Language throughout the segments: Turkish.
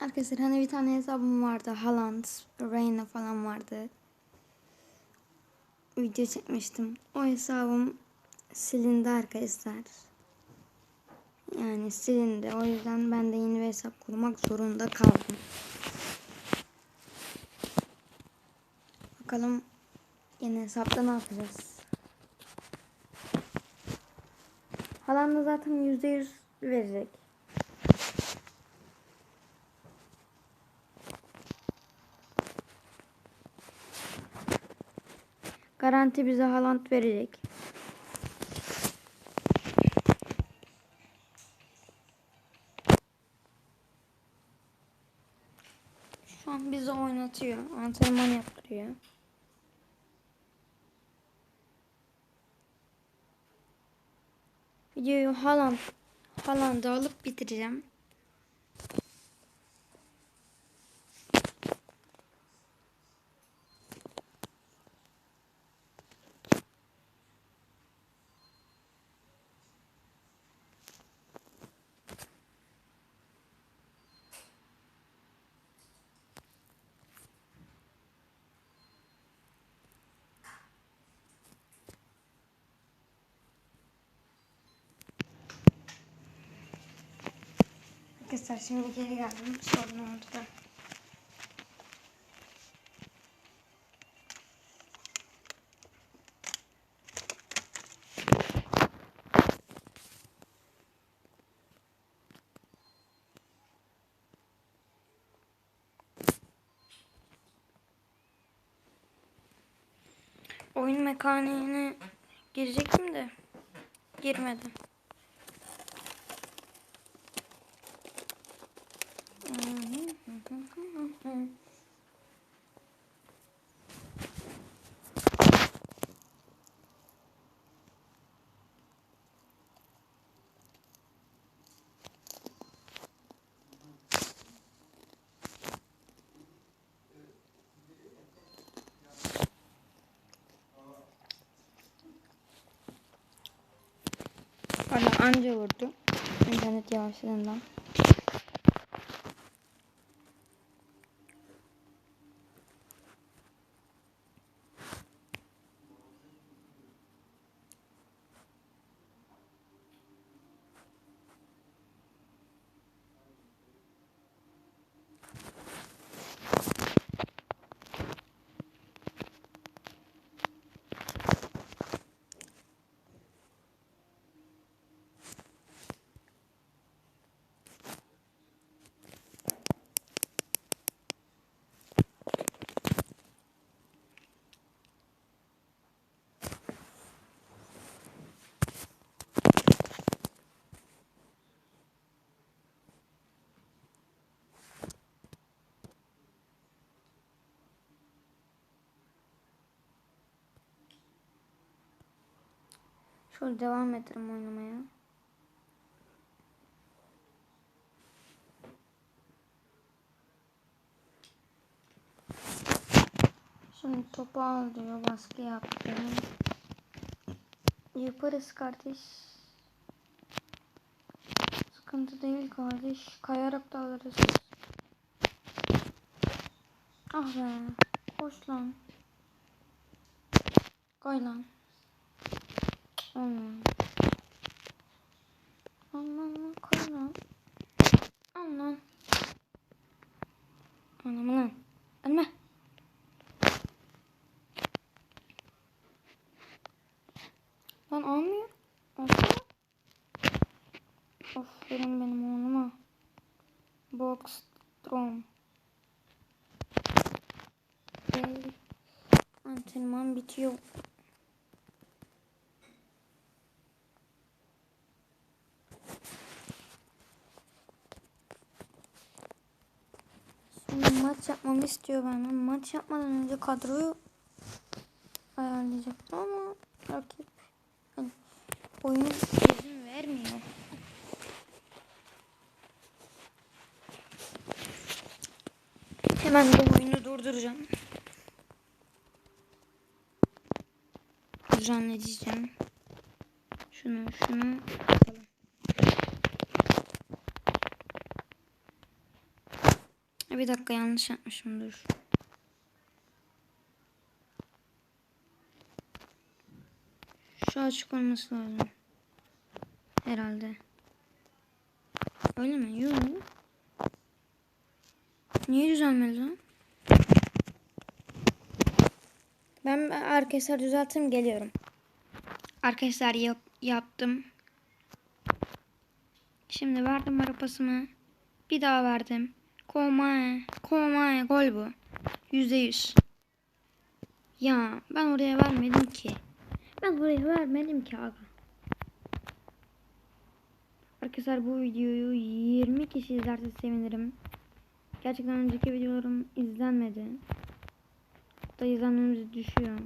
Arkadaşlar hani bir tane hesabım vardı. Haaland, Reyna falan vardı. Video çekmiştim. O hesabım silindi arkadaşlar. Yani silindi. O yüzden ben de yeni bir hesap kurmak zorunda kaldım. Bakalım yeni hesapta ne yapacağız? Haaland da zaten %100 verecek. Garanti bize Haaland verecek. Şu an bizi oynatıyor. Antrenman yaptırıyor. Videoyu Haaland Haaland'ı alıp bitireceğim. Arkadaşlar şimdi geri geldim. Sorun oldu da. Oyun mekaniğine girecektim de girmedim. Valla anca vurdu. İnternet yavaşladığından. Şöyle devam ederim oynamaya. Şimdi topu al diyor. Baskı yaptı. Yaparız kardeş. Sıkıntı değil kardeş. Kayarak da alırız. Ah be. Koş lan. Koy lan. Olmuyor. Al lan lan koy lan. Al lan. Anam lan. Ölme. Lan almıyor. Alsana. Aferin benim oğluma. Box Strom. Antrenman bitiyor. Maç yapmamı istiyor benden. Maç yapmadan önce kadroyu ayarlayacaktım ama rakip hani oyun izin vermiyor. Hemen bu oyunu durduracağım. Düzenleyeceğim. Şunu şunu Bir dakika yanlış yapmışım dur. Şu açık olması lazım. Herhalde. Öyle mi? Yok. Niye düzelmedi lan? Ben arkadaşlar düzelttim geliyorum. Arkadaşlar yap, yaptım. Şimdi verdim arapasımı. Bir daha verdim. Komae. Komae gol bu. Yüzde yüz. Ya ben oraya vermedim ki. Ben oraya vermedim ki aga. Arkadaşlar bu videoyu 20 kişi izlerse sevinirim. Gerçekten önceki videolarım izlenmedi. Hatta izlenmemiz düşüyor.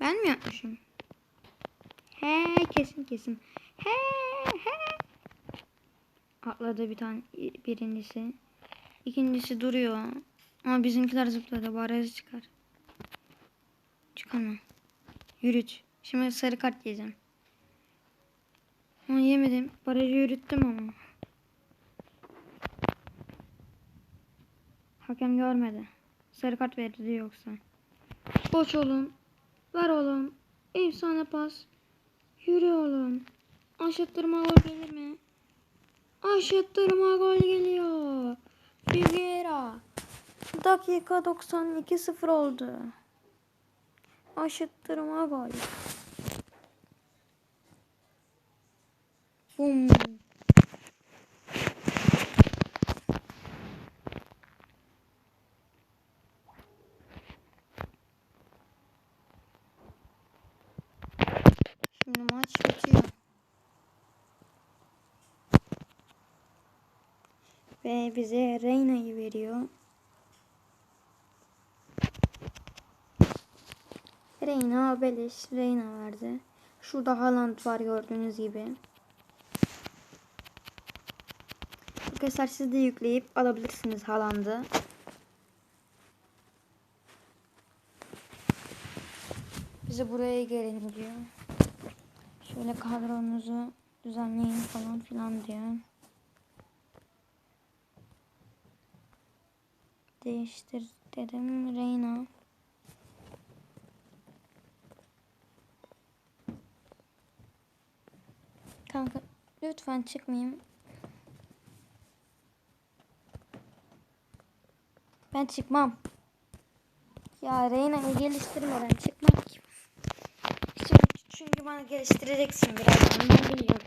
Ben mi yapmışım? He kesin kesin. He he. Atladı bir tane birincisi. İkincisi duruyor. Ama bizimkiler zıpladı. Barajı çıkar. Çıkarma. Yürüt. Şimdi sarı kart yiyeceğim. Ama yemedim. Barajı yürüttüm ama. Hakem görmedi. Sarı kart verdi yoksa. Boş oğlum. Ver oğlum. Efsane pas. Yürü oğlum. Aşıttırma gol gelir mi? Aşıttırma gol geliyor. Figuera. Dakika 92-0 oldu. Aşıttırma gol. Bum. Şimdi maç bitiyor. Ve bize Reyna'yı veriyor. Reyna beleş Reyna verdi. Şurada Haaland var gördüğünüz gibi. Arkadaşlar siz de yükleyip alabilirsiniz Haaland'ı. Bize buraya gelin diyor. Şöyle kadronuzu düzenleyin falan filan diyor. Değiştir dedim Reyna. Kanka lütfen çıkmayayım. Ben çıkmam. Ya Reyna'yı geliştirmeden çıkmam ki. Çünkü, çünkü bana geliştireceksin birazdan. Ben biliyorum.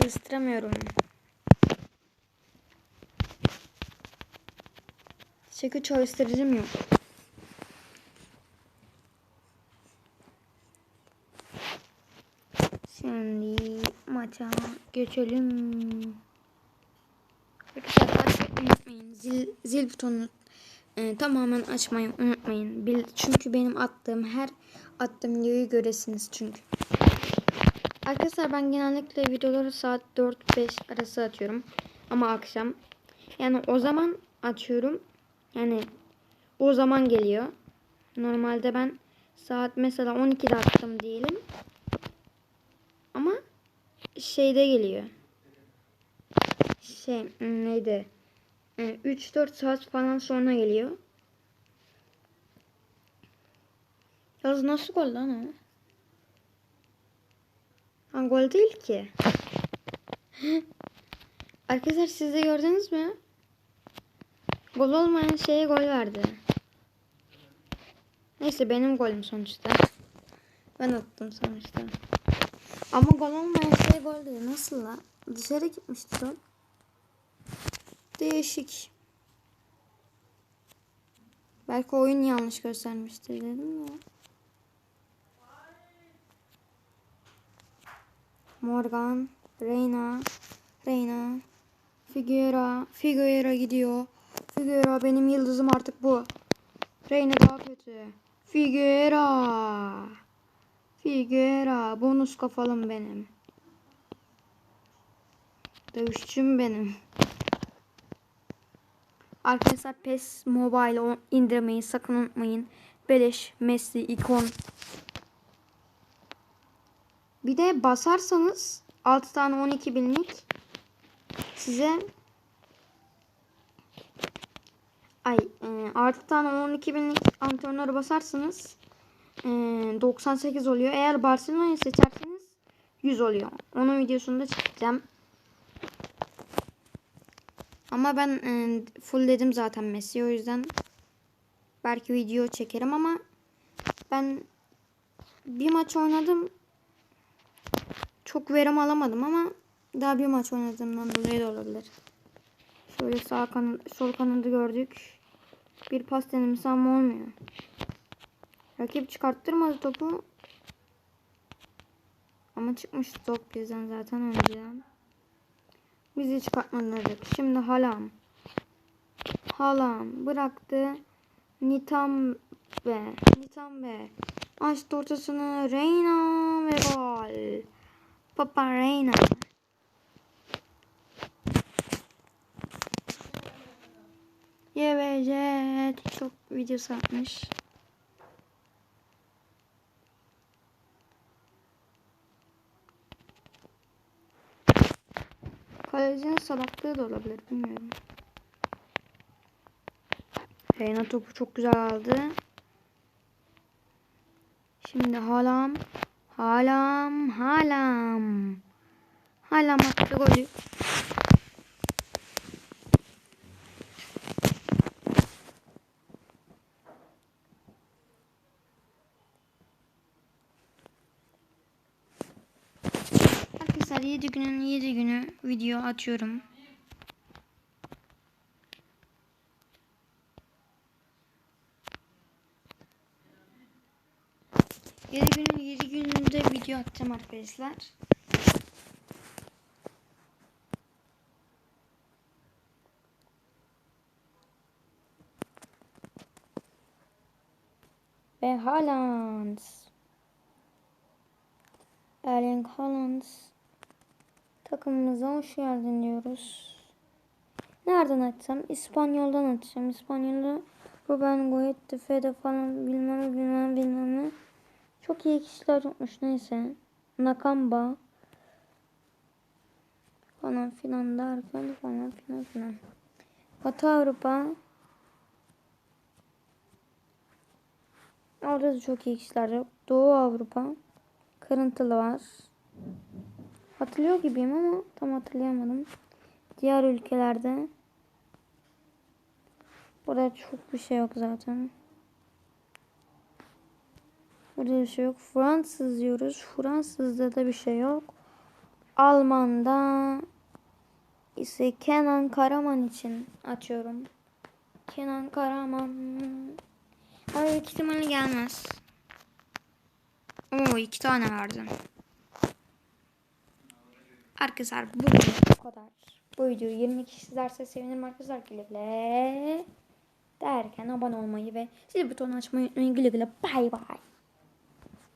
Çalıştıramıyorum. Çünkü çalıştırıcım yok. Şimdi maça geçelim. Arkadaşlar unutmayın. Zil, zil butonunu e, tamamen açmayı unutmayın. Bil, çünkü benim attığım her attığım videoyu göresiniz çünkü. Arkadaşlar ben genellikle videoları saat 4-5 arası atıyorum. Ama akşam. Yani o zaman açıyorum. Yani o zaman geliyor. Normalde ben saat mesela 12'de attım diyelim. Ama şeyde geliyor. Şey neydi? 3-4 saat falan sonra geliyor. Yalnız nasıl gol lan o? Ha, gol değil ki. Arkadaşlar siz de gördünüz mü? Gol olmayan şeye gol verdi. Neyse benim golüm sonuçta. Ben attım sonuçta. Ama gol olmayan şey gol değil. Nasıl la? Dışarı gitmişti gol. Değişik. Belki oyun yanlış göstermiştir dedim ya. Morgan, Reyna, Reyna, Figuera, Figuera gidiyor. Figuera benim yıldızım artık bu. Reyna daha kötü. Figuera. Figuera. Bonus kafalım benim. Dövüşçüm benim. Arkadaşlar PES Mobile indirmeyi sakın unutmayın. Beleş Messi ikon. Bir de basarsanız 6 tane 12 binlik size ay e, 6 tane 12 binlik antrenör basarsanız e, 98 oluyor. Eğer Barcelona'yı seçerseniz 100 oluyor. Onun videosunu da çekeceğim. Ama ben e, full dedim zaten Messi o yüzden belki video çekerim ama ben bir maç oynadım. Çok verim alamadım ama daha bir maç oynadığımdan dolayı da olabilir. Şöyle sağ kanat, sol kanadı gördük. Bir pas denemesi ama olmuyor. Rakip çıkarttırmadı topu. Ama çıkmıştı top bizden zaten önceden. Bizi çıkartmadılar. Şimdi Halam. Halam bıraktı. Nitam ve Nitam ve açtı ortasını Reyna ve gol. Papa Reyna. YBC TikTok videosu atmış. Kalecinin salaklığı da olabilir bilmiyorum. Reyna topu çok güzel aldı. Şimdi halam. Halam. Halam. Halam attı golü. Arkadaşlar 7 günün 7 günü video atıyorum. Yedi günün yedi gününde video atacağım arkadaşlar. Ve Haaland. Erling Haaland. Takımımıza hoş geldin diyoruz. Nereden açsam? İspanyol'dan açacağım. İspanyol'da Ruben Goetti, Fede falan bilmem bilmem bilmem ne. Çok iyi kişiler yokmuş neyse. Nakamba falan filan derken falan filan filan. Batı Avrupa Orada da çok iyi kişiler yok. Doğu Avrupa kırıntılı var. Hatırlıyor gibiyim ama tam hatırlayamadım. Diğer ülkelerde Burada çok bir şey yok zaten. Burada bir şey yok. Fransız diyoruz. Fransızda da bir şey yok. Alman'da ise Kenan Karaman için açıyorum. Kenan Karaman. Ama büyük ihtimalle gelmez. Oo iki tane verdim. Arkadaşlar bu kadar. Bu videoyu 20 kişi izlerse sevinirim arkadaşlar. Güle güle. Derken abone olmayı ve zil butonunu açmayı unutmayın. Güle güle. Bay bay.